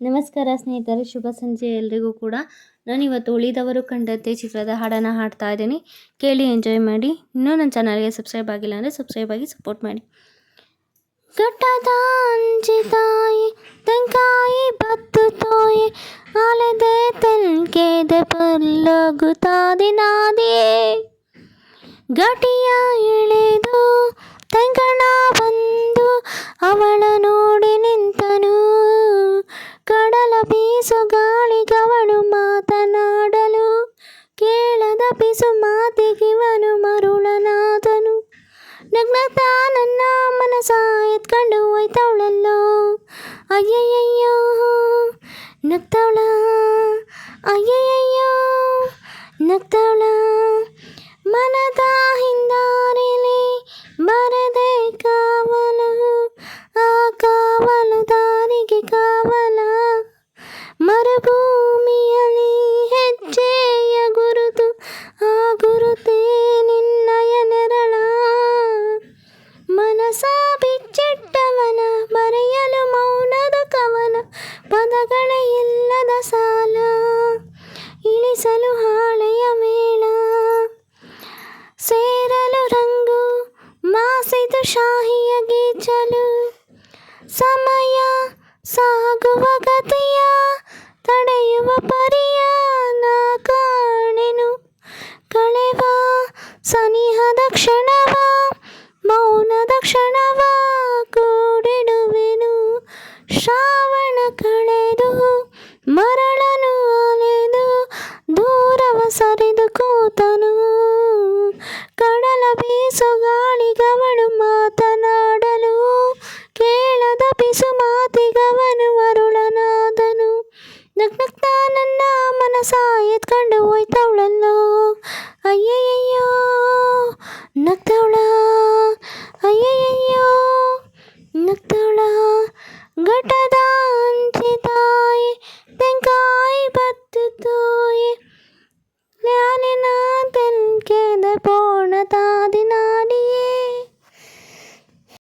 ನಮಸ್ಕಾರ ಸ್ನೇಹಿತರೆ, ಶುಭ ಸಂಜೆ ಎಲ್ರಿಗೂ ಕೂಡ. ನಾನಿವತ್ತು ಉಳಿದವರು ಕಂಡಂತೆ ಚಿತ್ರದ ಹಾಡನ್ನು ಹಾಡ್ತಾ ಇದ್ದೀನಿ. ಕೇಳಿ, ಎಂಜಾಯ್ ಮಾಡಿ. ಇನ್ನೂ ನನ್ನ ಚಾನಲ್ಗೆ ಸಬ್ಸ್ಕ್ರೈಬ್ ಆಗಿಲ್ಲ ಅಂದರೆ ಸಬ್ಸ್ಕ್ರೈಬ್ ಆಗಿ ಸಪೋರ್ಟ್ ಮಾಡಿ. ತಾಯಿ ಬತ್ತು ತೋಯಿ ಆಲೆದೆ ತೆಲ್ಕೆದೆ ಪಲ್ಲಗುತ್ತಾದಿ ನಾದಿಯೇ ಗಟಿಯ ಇಳಿದು ತೆಂಕಣ ಬಂದು ಅವಳ ಬೀಸು ಗಾಳಿಗವಳು ಮಾತನಾಡಲು ಕೇಳದ ಪಿಸು ಮಾತಿಗಿವನು ಮರುಳನಾದನು. ನಗ್ನತಾ ನನ್ನ ಮನಸ ಎತ್ಕೊಂಡು ಹೋಯ್ತವಳಲ್ಲೋ ಅಯ್ಯಯ್ಯಯ್ಯೋ ನಗ್ತವಳ ಅಯ್ಯಯ್ಯಯ್ಯೋ ನಗ್ತವಳ ಮನದ ಪದಗಳ ಇಲ್ಲದ ಸಾಲ, ಇಳಿಸಲು ಹಾಳೆಯ ಮೇಳ, ಸೇರಲು ರಂಗು, ಮಾಸಿದು ಶಾಹಿಯ ಗೀಚಲು, ಸಮಯ ಸಾಗುವ ಗತಿಯ, ತಡೆಯುವ ಪರಿಯ ನಾ ಕಾಣೆನು, ಕಳೆವ ಸನಿಹದ ಸರಿದು ಕೂತನು ಕಡಲ ಬೀಸು ಗಾಳಿಗವಳು ಮಾತನಾಡಲು, ಕೇಳದ ಪಿಸು ಮಾತಿಗವನು ಅರುಳನಾದನು. ನಗ್ನಗ್ನ ನನ್ನ ಮನಸ ಎತ್ಕೊಂಡು ಹೋಯ್ತವಳಲ್ಲೋ. ಅಯ್ಯಯ್ಯೋ ನಗ್ತವಳ ಅಯ್ಯಯ್ಯೋ ನಗ್ತವಳ. ಘಟದ ಅಂಚಿ ತಾಯಿ, ತೆಂಕಾಯಿ ಬತ್ತಿತು people